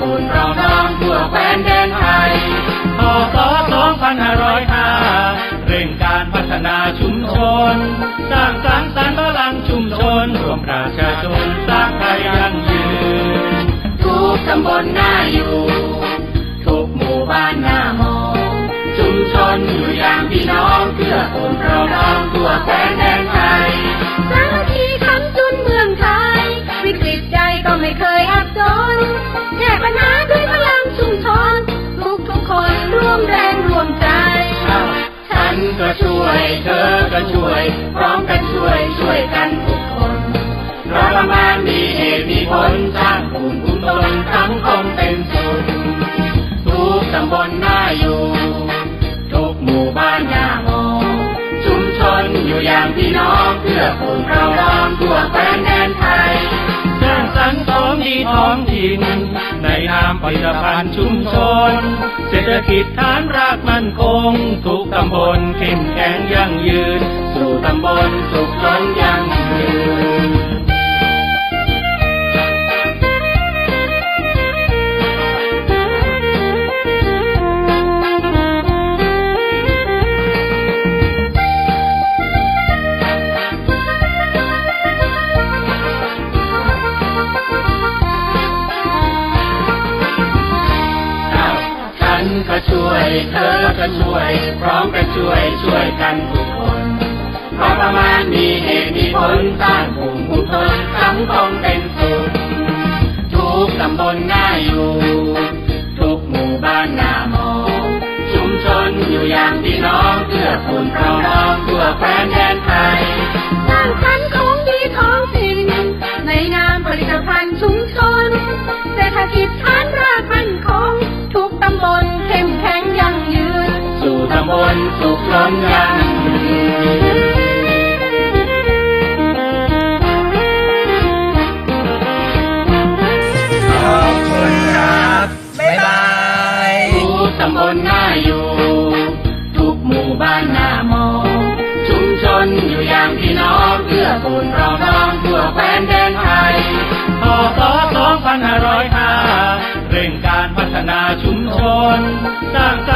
กูลเราน้องทั่วแคว้นแดนไทยพศ2505เร่งการพัฒนาชุมชน สร้างสรรค์สรรพลังชุมชนรวมประชาชนสร้างไทยยั่งยืน ทุกตำบลน่าอยู่ ทุกหมู่บ้านน่ามอง ชุมชนอยู่อย่างพี่น้องเพื่อกูล ก็ช่วย เธอก็ช่วย พร้อมกันช่วยช่วยกันทุกคนเพราะประมาณมีเหตุมีผลสร้างภูมิคุ้มตนสังคมเป็นสุขทุกตำบลน่าอยู่ ทุกหมู่บ้านน่ามองชุมชนอยู่อย่างพี่น้องเพื่อปูนเรา ผลิตภัณฑ์ชุมชน เศรษฐกิจฐานรากมั่นคง ทุกตำบลเข้มแข็งยั่งยืน สู่ตำบลสุขล้นยั่งยืน ก็ช่วย เธอก็ช่วย พร้อมกันช่วยช่วยกันทุกคนเพราะประมาณมีเหตุมีผลสร้างภูมิคุ้มทนสังคมเป็นสุขทุกตำบลน่าอยู่ ทุกหมู่บ้านน่ามองชุมชนอยู่อย่างพี่น้องเพื่อปูนเราน้องทั่วแคว้นแดนไทยสร้างสรรค์ของดีท้องถิ่นในนามผลิตภัณฑ์ชุมชนเศรษฐกิจฐานรากมั่นคงทุกตำบล บลสุขล้นยังขอบคุณครับบ๊ายบายทุกตำบลน่าอยู่ ทุกหมู่บ้านน่ามองชุมชนอยู่อย่างพี่น้องเพื่อปูนเราน้องทั่วแคว้นแดนไทยพศ2505เร่งการพัฒนาชุมชนสร้างสร